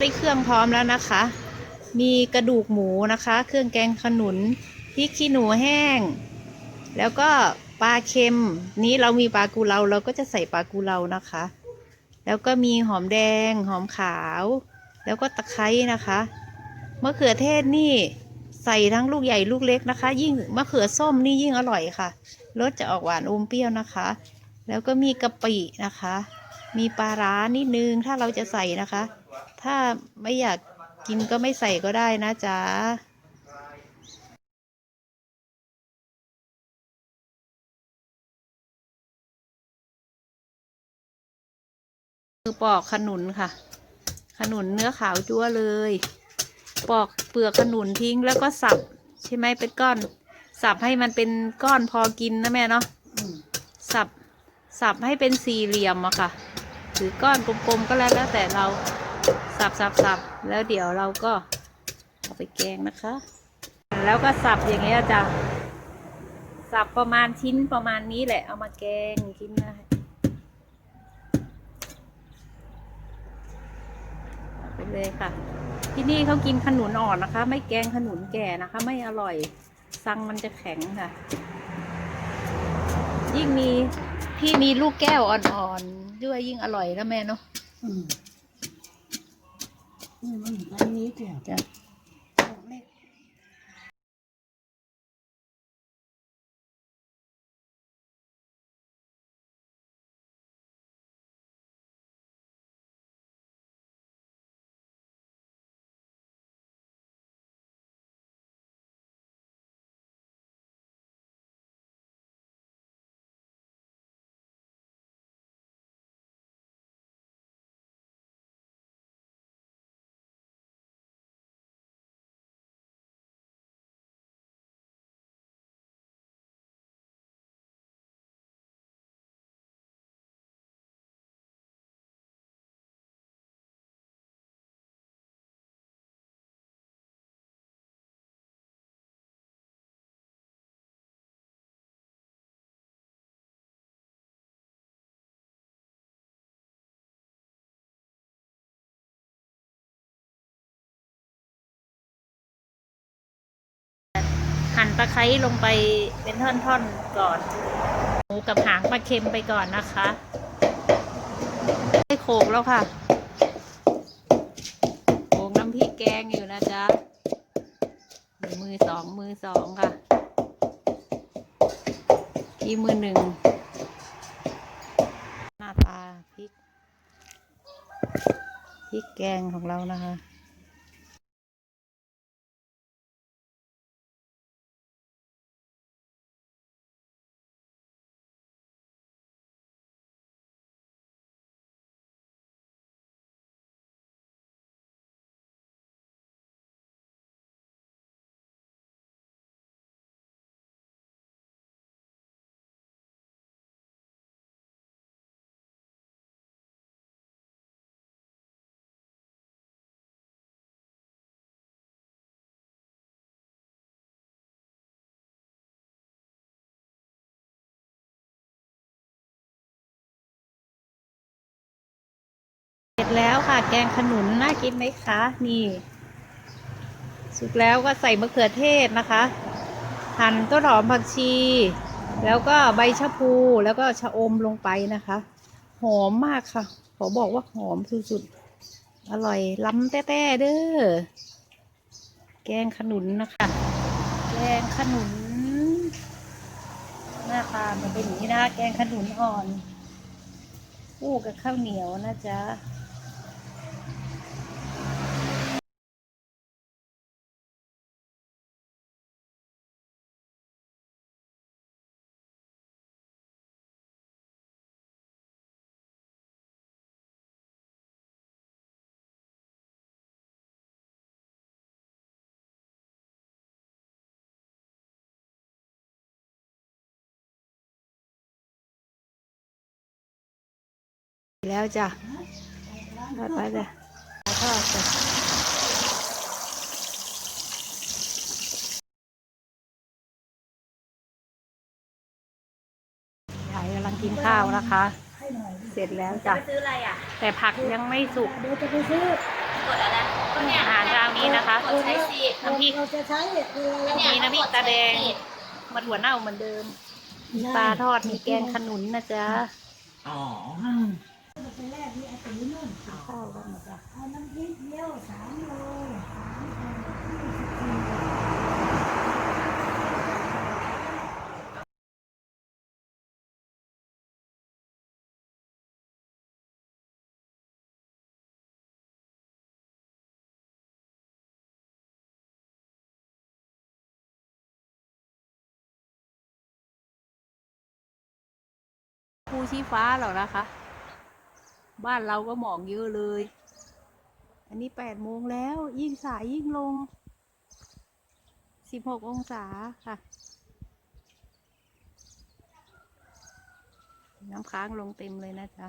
ได้เครื่องพร้อมแล้วนะคะ มีกระดูกหมูนะคะ เครื่องแกงขนุน พริกขี้หนูแห้ง แล้วก็ปลาเค็ม นี้เรามีปลากุเลาเราก็จะใส่ปลากุเลานะคะ แล้วก็มีหอมแดง หอมขาว แล้วก็ตะไคร้นะคะ มะเขือเทศนี่ใส่ทั้งลูกใหญ่ลูกเล็กนะคะ ยิ่งมะเขือส้มนี่ยิ่งอร่อยค่ะ รสจะออกหวานอมเปรี้ยวนะคะ แล้วก็มีกะปินะคะ มีปลาร้านิดนึงถ้าเราจะใส่นะคะ ถ้าไม่อยากกินก็ไม่ใส่ก็ได้นะจ๊ะคือปอกขนุนค่ะ ขนุนเนื้อขาวจั๊วเลย ปอกเปลือกขนุนทิ้งแล้วก็สับ ใช่ไหมเป็นก้อน สับให้มันเป็นก้อนพอกินนะแม่เนาะสับสับให้เป็นสี่เหลี่ยมอะค่ะ หรือก้อนกลมๆก็แล้วแต่เรา สับสับสับแล้วเดี๋ยวเราก็เอาไปแกงนะคะ แล้วก็สับอย่างเงี้ยจ้ะสับประมาณชิ้นประมาณนี้แหละ เอามาแกงกินได้เอาไปเลยค่ะ ที่นี่เขากินขนุนอ่อนนะคะ ไม่แกงขนุนแก่นะคะ ไม่อร่อยซังมันจะแข็งค่ะ ยิ่งมีพี่มีลูกแก้วอ่อนๆด้วยยิ่งอร่อยนะแม่เนาะ อืมอืมอั หั่นตะไคร้ลงไปเป็นท่อนๆก่อน หมูกับหางปลาเค็มไปก่อนนะคะได้โขกแล้วค่ะโขกน้ำพริกแกงอยู่นะจ๊ะมือสองมือสองค่ะที่มือหนึ่งหน้าตาพริกพริกแกงของเรานะคะ เสร็จแล้วค่ะ แกงขนุนน่ากินไหมคะ นี่ สุกแล้วก็ใส่มะเขือเทศนะคะ หั่นต้นหอมผักชี แล้วก็ใบชะพูแล้วก็ชะอมลงไปนะคะ หอมมากค่ะ ขอบอกว่าหอมสุดๆ อร่อยล้ำแต้ๆเด้อ แกงขนุนนะคะ แกงขนุนหน้าตามันเป็นอย่างนี้นะคะ แกงขนุนอ่อนคู่กับข้าวเหนียวนะจ๊ะ แล้วจ้ะไปไปจ้ะทอดจ้ะยายกำลังกินข้าวนะคะ เสร็จแล้วจ้ะซื้ออะไรอะแต่ผักยังไม่สุก เดี๋ยวจะไปซื้อกดอะไรก็เนี่ยอาหารเช้านี้นะคะ กดใช้สิทธิ์น้ำพริก เราจะใช้คือก็เนี่ยมีน้ำพริกตาแดงกใช้สิทธิ์มาถั่วเน่าเหมือนเดิมมีปลาทอดมีแกงขนุนนะจ๊ะ อ๋อ อืมไปแรกนี่ไอ้ตีนู่นข้าวกันนะจ๊ะเอาน้ำพริกเดียวสามโลสามโลภูชี้ฟ้าเหรอนะคะ บ้านเราก็หมอกเยอะเลย อันนี้แปดโมงแล้ว ยิ่งสายยิ่งลงสิบหกองศาค่ะ น้ำค้างลงเต็มเลยนะจ๊ะ